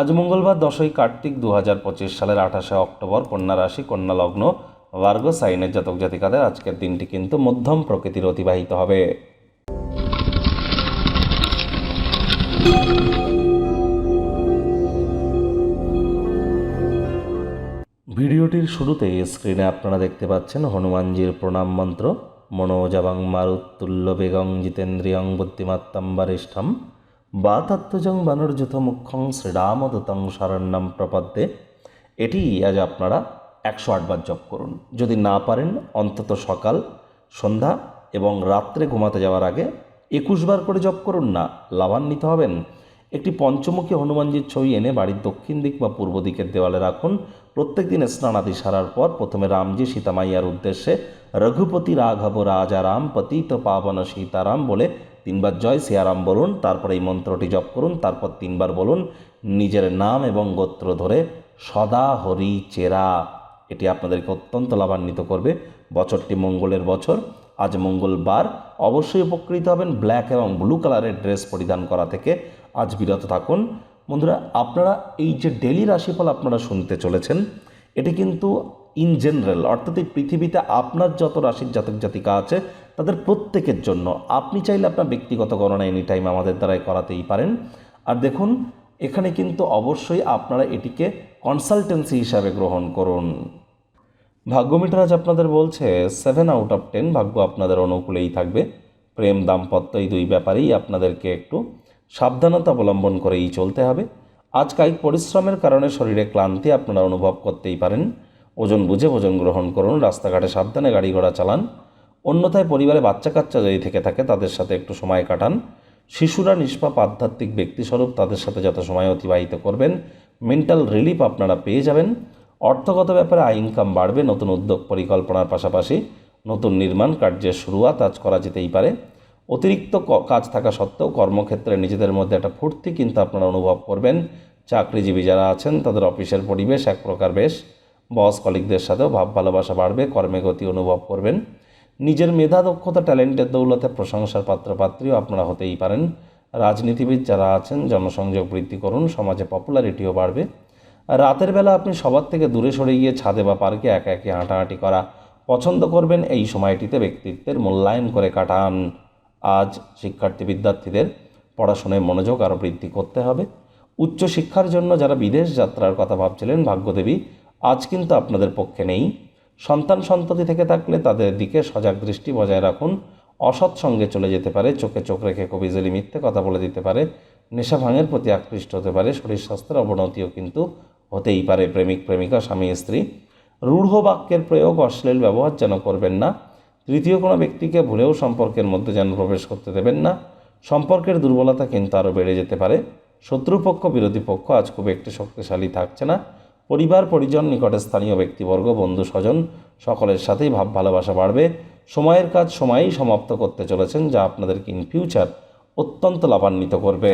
আজ মঙ্গলবার দশই কার্তিক দু হাজার পঁচিশ সালের আঠাশে অক্টোবর কন্যা রাশি, কন্যা লগ্ন, ভার্গ, সাইনের জাতক জাতিকাদের আজকের দিনটি কিন্তু মধ্যম প্রকৃতির অতিবাহিত হবে। ভিডিওটির শুরুতেই স্ক্রিনে আপনারা দেখতে পাচ্ছেন হনুমানজির প্রণাম মন্ত্র, মনোজাবাং মারুত্তুল্য বেগং জিতেন্দ্রিয়ং বুদ্ধিমাত্তাম বারিষ্ঠম বাতাত্মজং বানর্যুত মুখ্যং শ্রীরামদূতং শরণ্যম প্রপদ্যে। এটি আজ আপনারা একশো আটবার জপ করুন। যদি না পারেন, অন্তত সকাল, সন্ধ্যা এবং রাত্রে ঘুমাতে যাওয়ার আগে একুশ বার করে জপ করুন না, লাভান্বিত হবেন। একটি পঞ্চমুখী হনুমানজির ছবি এনে বাড়ির দক্ষিণ দিক বা পূর্ব দিকের দেওয়ালে রাখুন। প্রত্যেক দিন স্নানাদি সারার পর প্রথমে রামজি সীতামাইয়ার উদ্দেশ্যে রঘুপতি রাঘব রাজা রাম পতিত পাবন সীতারাম বলে তিনবার জয়, সিয়ারাম বলুন, তারপর এই মন্ত্রটি জপ করুন, তারপর তিনবার বলুন, নিজের নাম এবং গোত্র ধরে সদা হরি চেরা। এটি আপনাদেরকে অত্যন্ত লাভান্বিত করবে। বছরটি মঙ্গলের বছর। আজ মঙ্গলবার। অবশ্যই উপকৃত হবেন ব্ল্যাক এবং ব্লু কালারের ড্রেস পরিধান করা থেকে। আজ বিরত থাকুন। বন্ধুরা, আপনারা এই যে ডেলি রাশিফল আপনারা শুনতে চলেছেন, এটি কিন্তু ইন জেনারেল অর্থাৎ এই পৃথিবীতে আপনার যত রাশির জাতক জাতিকা আছে তাদের প্রত্যেকের জন্য। আপনি চাইলে আপনার ব্যক্তিগত গণনা এনি টাইম আমাদের দ্বারাই করাতেই পারেন। আর দেখুন, এখানে কিন্তু অবশ্যই আপনারা এটিকে কনসালটেন্সি হিসাবে গ্রহণ করুন। ভাগ্যমিটার আজ আপনাদের বলছে সেভেন আউট অফ টেন ভাগ্য আপনাদের অনুকূলেই থাকবে। প্রেম, দাম্পত্য এই দুই ব্যাপারেই আপনাদেরকে একটু সাবধানতা অবলম্বন করেই চলতে হবে। আজ কায়িক পরিশ্রমের কারণে শরীরে ক্লান্তি আপনারা অনুভব করতেই পারেন। ওজন বুঝে ওজন গ্রহণ করুন, রাস্তাঘাটে সাবধানে গাড়ি ঘোড়া চালান। অন্যথায় পরিবারে বাচ্চা কাচ্চা যদি থেকে থাকে, তাদের সাথে একটু সময় কাটান। শিশুরা নিষ্পাপ আধ্যাত্মিক ব্যক্তিস্বরূপ তাদের সাথে যত সময় অতিবাহিত করবেন মেন্টাল রিলিফ আপনারা পেয়ে যাবেন। অর্থগত ব্যাপারে আয় ইনকাম বাড়বে, নতুন উদ্যোগ পরিকল্পনার পাশাপাশি নতুন নির্মাণ কার্যের শুরুয়াত আজ করা যেতেই পারে। অতিরিক্ত কাজ থাকা সত্ত্বেও কর্মক্ষেত্রে নিজেদের মধ্যে একটা ফুর্তি কিন্তু আপনারা অনুভব করবেন। চাকরিজীবী যারা আছেন, তাদের অফিসের পরিবেশ এক প্রকার বেশ। বস কলিকদের সাথেও ভাব ভালোবাসা বাড়বে, কর্মে গতি অনুভব করবেন। নিজের মেধা দক্ষতা ট্যালেন্টের দৌলতে প্রশংসার পাত্রপাত্রীও আপনারা হতেই পারেন। রাজনীতিবিদ যারা আছেন, জনসংযোগ বৃদ্ধি করুন, সমাজে পপুলারিটিও বাড়বে। রাতের বেলা আপনি সবার থেকে দূরে সরে গিয়ে ছাদে বা পার্কে একা একে হাঁটাহাঁটি করা পছন্দ করবেন, এই সময়টিতে ব্যক্তিত্বের মূল্যায়ন করে কাটান। আজ শিক্ষার্থী বিদ্যার্থীদের পড়াশোনায় মনোযোগ আরও বৃদ্ধি করতে হবে। উচ্চশিক্ষার জন্য যারা বিদেশ যাত্রার কথা ভাবছিলেন, ভাগ্যদেবী, আজ কিন্তু আপনাদের পক্ষে নেই। সন্তান সন্ততি থেকে থাকলে তাদের দিকে সজাগ দৃষ্টি বজায় রাখুন। অসৎ সঙ্গে চলে যেতে পারে, চোখে চোখ রেখে কবিজলি মিথ্যে কথা বলে দিতে পারে, নেশা ভাঙের প্রতি আকৃষ্ট হতে পারে, শরীর স্বাস্থ্যের অবনতিও কিন্তু হতেই পারে। প্রেমিক, প্রেমিকা, স্বামী, স্ত্রী, রূঢ় বাক্যের প্রয়োগ অশ্লীল ব্যবহার যেন করবেন না। তৃতীয় কোনো ব্যক্তিকে ভুলেও সম্পর্কের মধ্যে যেন প্রবেশ করতে দেবেন না। সম্পর্কের দুর্বলতা কিন্তু আরও বেড়ে যেতে পারে। শত্রুপক্ষ, বিরোধী পক্ষ আজ খুব একটি শক্তিশালী থাকছে না। পরিবার, পরিজন, নিকটে স্থানীয় ব্যক্তিবর্গ, বন্ধু, স্বজন, সকলের সাথেই ভাব, ভালোবাসা বাড়বে। সময়ের কাজ সময়েই সমাপ্ত করতে চলেছেন, যা আপনাদেরকে ইন ফিউচার অত্যন্ত লাভান্বিত করবে।